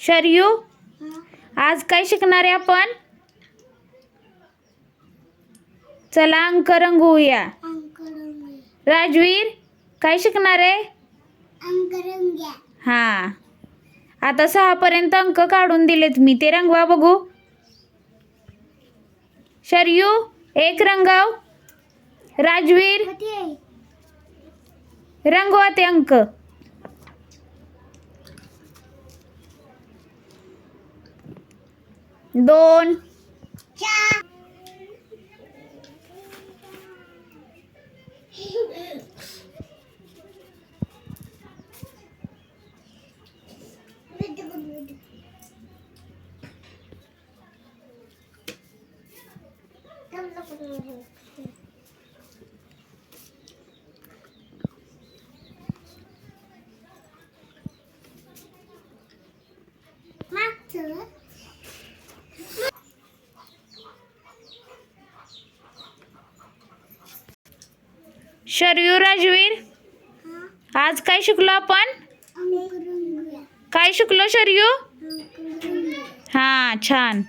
शरयू आज काय शिकणार आहे आपण? चला अंक रंगवूया राजवीर काय शिकणार आहे? हां. आता सहापर्यंत अंक काढून दिलेत मी. ते रंगवा बघू. शरयू एक रंगाव. राजवीर रंगवा ते अंक. दोन Mark to. शरयू राजवीर आज काय शिकलो आपण? काय शिकलो शरयू हां छान.